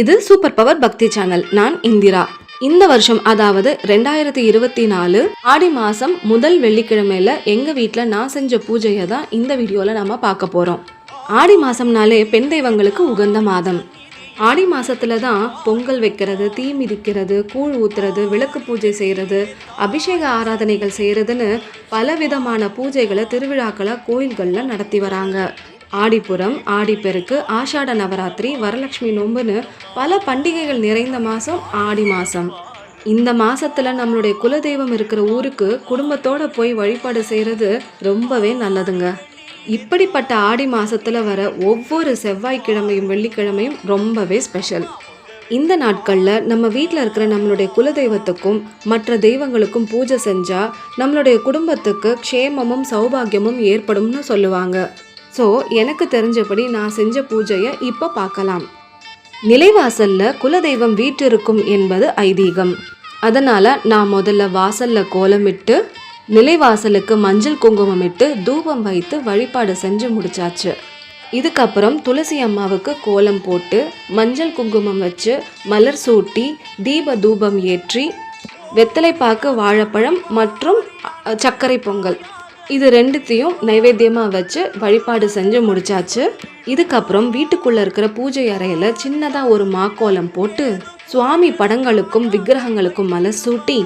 இது super power பக்தி channel. நான் இந்திரா. இந்த வருஷம் அதாவது ரெண்டாயிரத்தி இருபத்தி நாலு ஆடி மாசம் முதல் வெள்ளிக்கிழமையில எங்க வீட்டில் நான் செஞ்ச பூஜையை தான் இந்த வீடியோவில் நம்ம பார்க்க போறோம். ஆடி மாசம்னாலே பெண் தெய்வங்களுக்கு உகந்த மாதம். ஆடி மாசத்துல தான் பொங்கல் வைக்கிறது தீ மிதிக்கிறது கூழ் ஊத்துறது விளக்கு பூஜை செய்கிறது அபிஷேக ஆராதனைகள் செய்கிறதுன்னு பலவிதமான பூஜைகளை திருவிழாக்களை கோயில்களில் நடத்தி வராங்க. ஆடிப்புறம் ஆடிப்பெருக்கு ஆஷாட நவராத்திரி வரலட்சுமி நோம்புன்னு பல பண்டிகைகள் நிறைந்த மாதம் ஆடி மாதம் இந்த மாதத்தில் நம்மளுடைய குலதெய்வம் இருக்கிற ஊருக்கு குடும்பத்தோடு போய் வழிபாடு செய்கிறது ரொம்பவே நல்லதுங்க. இப்படிப்பட்ட ஆடி மாதத்தில் வர ஒவ்வொரு செவ்வாய்க்கிழமையும் வெள்ளிக்கிழமையும் ரொம்பவே ஸ்பெஷல். இந்த நாட்களில் நம்ம வீட்டில் இருக்கிற நம்மளுடைய குலதெய்வத்துக்கும் மற்ற தெய்வங்களுக்கும் பூஜை செஞ்சால் நம்மளுடைய குடும்பத்துக்கு க்ஷேமமும் சௌபாகியமும் ஏற்படும்னு சொல்லுவாங்க. ஸோ எனக்கு தெரிஞ்சபடி நான் செஞ்ச பூஜையை இப்போ பார்க்கலாம். நிலைவாசல்ல குலதெய்வம் வீற்றிருக்கும் என்பது ஐதீகம். அதனால் நான் முதல்ல வாசலில் கோலமிட்டு நிலைவாசலுக்கு மஞ்சள் குங்குமம் இட்டு தூபம் வைத்து வழிபாடு செஞ்சு முடிச்சாச்சு. இதுக்கப்புறம் துளசி அம்மாவுக்கு கோலம் போட்டு மஞ்சள் குங்குமம் வச்சு மலர் சூட்டி தீப தூபம் ஏற்றி வெத்தலைப்பாக்கு வாழைப்பழம் மற்றும் சர்க்கரை பொங்கல். இது ரெண்டுத்தையும் நைவேத்தியமாக வச்சு வழிபாடு செஞ்சு முடிச்சாச்சு. இதுக்கப்புறம் வீட்டுக்குள்ளே இருக்கிற பூஜை அறையில் சின்னதாக ஒரு மாக்கோலம் போட்டு சுவாமி படங்களுக்கும் விக்கிரகங்களுக்கும் மலர் சூட்டி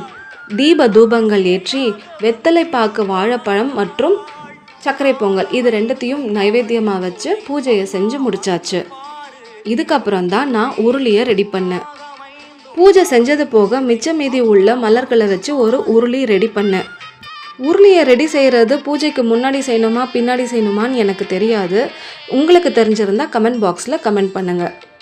தீப தூபங்கள் ஏற்றி வெத்தலை பாக்கு வாழைப்பழம் மற்றும் சர்க்கரை பொங்கல் இது ரெண்டுத்தையும் நைவேத்தியமாக வச்சு பூஜையை செஞ்சு முடிச்சாச்சு. இதுக்கப்புறம் தான் நான் உருளியை ரெடி பண்ணேன். பூஜை செஞ்சது போக மிச்சம் மீதி உள்ள மலர்களை வச்சு ஒரு உருளி ரெடி பண்ணேன். உருளியை ரெடி செய்கிறது பூஜைக்கு முன்னாடி செய்யணுமா பின்னாடி செய்யணுமான்னு எனக்கு தெரியாது. உங்களுக்கு தெரிஞ்சிருந்தால் கமெண்ட் பாக்ஸில் கமெண்ட் பண்ணுங்கள்